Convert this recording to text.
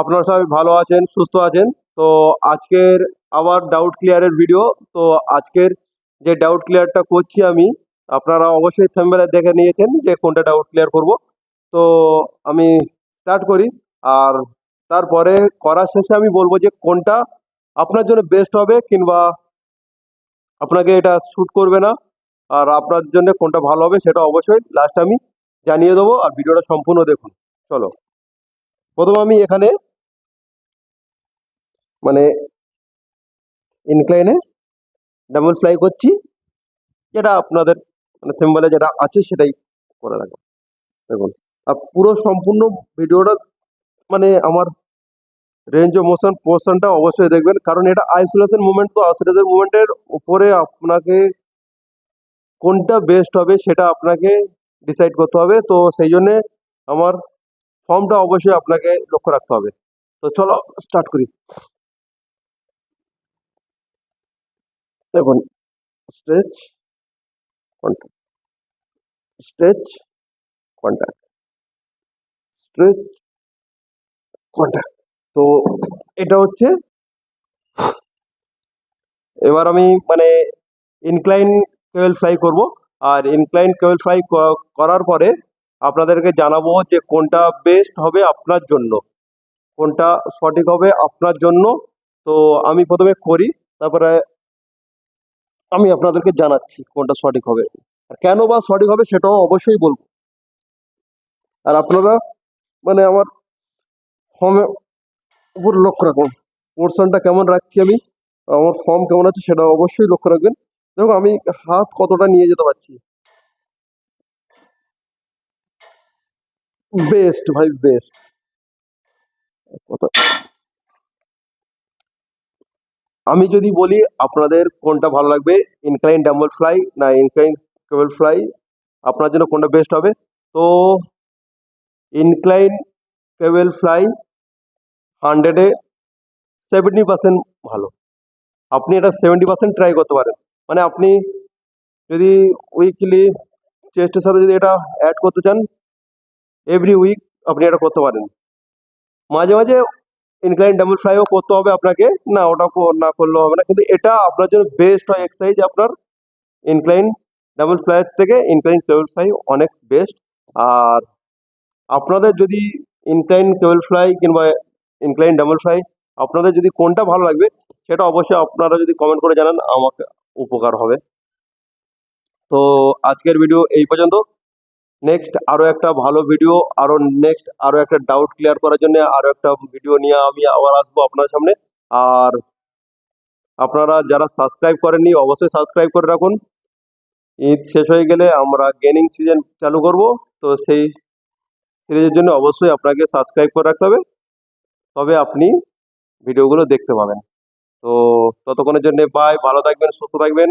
আপনারা সবাই ভালো আছেন, সুস্থ আছেন। তো আজকের আবার ডাউট ক্লিয়ারের ভিডিও তো আজকের যে ডাউট ক্লিয়ারটা করছি আমি, আপনারা অবশ্যই থাম্বনেলে দেখে নিয়েছেন যে কোনটা ডাউট ক্লিয়ার করব। তো আমি স্টার্ট করি, আর তারপরে করার শেষে আমি বলব যে কোনটা আপনার জন্য বেস্ট হবে কিংবা আপনাকে এটা শ্যুট করবে না। আর আপনার জন্য কোনটা ভালো হবে সেটা অবশ্যই লাস্ট আমি জানিয়ে দেবো। আর ভিডিওটা সম্পূর্ণ দেখুন। চলো। প্রথম আমি এখানে মানে ইনক্লাইনে ডাবল ফ্লাই করছি, যেটা আপনাদের মানে সিম্বলে যেটা আছে সেটাই করে রাখব দেখুন, আর পুরো সম্পূর্ণ ভিডিওটা মানে আমার রেঞ্জ অফ মোশন পোর্শনটা অবশ্যই দেখবেন, কারণ এটা আইসোলেশন মুভমেন্ট তো আইসোলেশন মুভমেন্টের উপরে আপনাকে কোনটা বেস্ট হবে সেটা আপনাকে ডিসাইড করতে হবে। তো সেই জন্যে আমার ফর্মটা অবশ্যই আপনাকে লক্ষ্য রাখতে হবে। তো চলো স্টার্ট করি। দেখুন stretch contact stretch contact stretch contact তো এটা হচ্ছে, এবার আমি মানে ইনক্লাইন কেবল ফ্লাই করব। আর ইনক্লাইন কেবল ফ্লাই করার পরে আপনাদেরকে জানাব যে কোনটা বেস্ট হবে আপনার জন্য। কোনটা সঠিক হবে আপনার জন্য। তো আমি প্রথমে করি, তারপরে আমি আপনাদেরকে জানাচ্ছি কোনটা সঠিক হবে। আর কেন বা সঠিক হবে সেটাও অবশ্যই বলব। আর আপনারা মানে আমার ফর্মে উপর লক্ষ্য রাখুন। পোর্শনটা কেমন রাখছি আমি, আমার ফর্ম কেমন আছে সেটা অবশ্যই লক্ষ্য রাখবেন। দেখো আমি হাত কতটা নিয়ে যেতে পারছি। বেস্ট ভাই বেস্ট আমি যদি বলি আপনাদের কোনটা ভালো লাগবে ইনক্লাইন ডাম্বল ফ্লাই না ইনক্লাইন কেবল ফ্লাই আপনার জন্য কোনটা বেস্ট হবে? তো ইনক্লাইন কেবল ফ্লাই হান্ড্রেডে সেভেন্টি পার্সেন্ট ভালো। আপনি এটা সেভেন্টি পার্সেন্ট ট্রাই করতে পারেন। মানে আপনি যদি উইকলি চেস্টের সাথে যদি এটা অ্যাড করতে চান এভরি উইক আপনি এটা করতে পারেন। মাঝে মাঝে ইনক্লাইন ডাবল ফ্লাইও করতে হবে আপনাকে। না ওটা না করলেও হবে না। কিন্তু এটা আপনার জন্য বেস্ট হয় এক্সারসাইজ আপনার ইনক্লাইন ডাবল ফ্লাইয়ের থেকে ইনক্লাইন কেবল ফ্লাই অনেক বেস্ট আর আপনাদের যদি ইনক্লাইন কেবল ফ্লাই কিংবা ইনক্লাইন ডাবল ফ্লাই আপনাদের যদি কোনটা ভালো লাগবে, সেটা অবশ্যই আপনারা যদি কমেন্ট করে জানান, আমাকে উপকার হবে। তো আজকের ভিডিও এই পর্যন্ত। নেক্সট আরও একটা ভালো ভিডিও আরও নেক্সট আরও একটা ডাউট ক্লিয়ার করার জন্য আরও একটা ভিডিও নিয়ে আমি আবার আসব আপনার সামনে। আর আপনারা যারা সাবস্ক্রাইব করেননি, অবশ্যই সাবস্ক্রাইব করে রাখুন। ঈদ শেষ হয়ে গেলে আমরা গেমিং সিজন চালু করব। তো সেই সিরিজের জন্য অবশ্যই আপনাকে সাবস্ক্রাইব করে রাখতে হবে। তবে আপনি ভিডিওগুলো দেখতে পাবেন। তো ততক্ষণের জন্য বাই ভালো থাকবেন, সুস্থ থাকবেন।